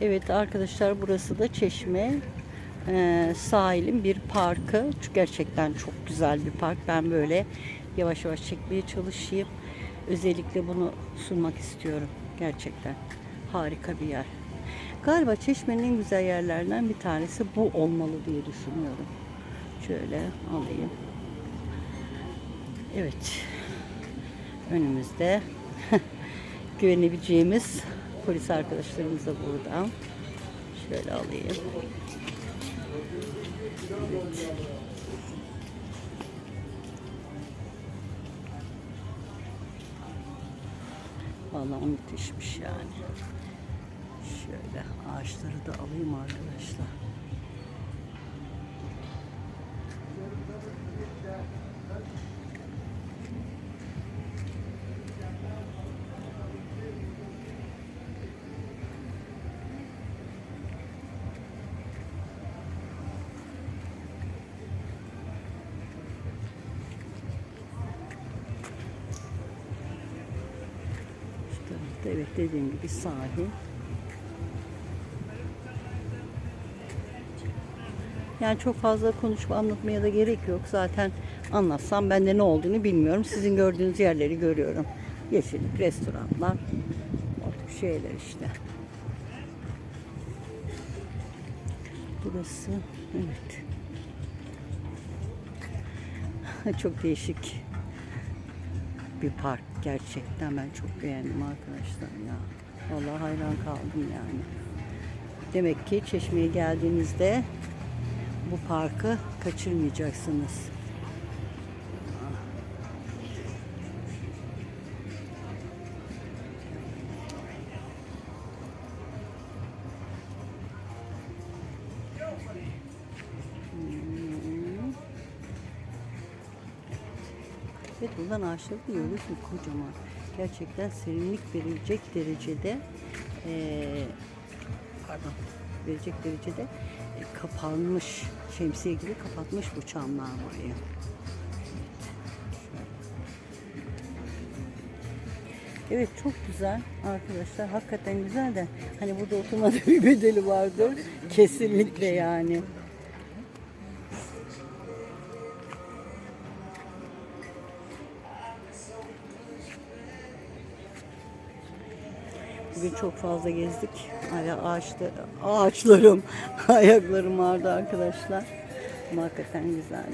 Evet arkadaşlar burası da Çeşme e, sahilin bir parkı. Gerçekten çok güzel bir park. Ben böyle yavaş yavaş çekmeye çalışayım. Özellikle bunu sunmak istiyorum. Gerçekten harika bir yer. Galiba Çeşme'nin en güzel yerlerinden bir tanesi bu olmalı diye düşünüyorum. Şöyle alayım. Evet. Önümüzde güvenebileceğimiz polis arkadaşlarımız da burada. Şöyle alayım. Evet. Vallahi müthişmiş yani. Şöyle ağaçları da alayım arkadaşlar. Tarafta evet dediğim gibi sahil. Yani çok fazla konuşup anlatmaya da gerek yok. Zaten anlatsam ben de ne olduğunu bilmiyorum. Sizin gördüğünüz yerleri görüyorum. Yeşillik, restoranlar, tip şeyler işte. Burası, evet. çok değişik bir park gerçekten ben çok beğendim arkadaşlar ya. Vallahi hayran kaldım yani. Demek ki Çeşme'ye geldiğinizde bu parkı kaçırmayacaksınız. Evet buradan ağaçları da görüyorsun kocaman. Gerçekten serinlik verilecek derecede eee pardon verecek derecede e, kapanmış şemsiye gibi kapatmış bu çamlar burayı. Evet çok güzel arkadaşlar. Hakikaten güzel de hani burada oturmada bir bedeli vardır. Kesinlikle yani. Bugün çok fazla gezdik. Aya ağaçta, ağaçlarım, ayaklarım ağrıdı arkadaşlar. Ama hakikaten güzel.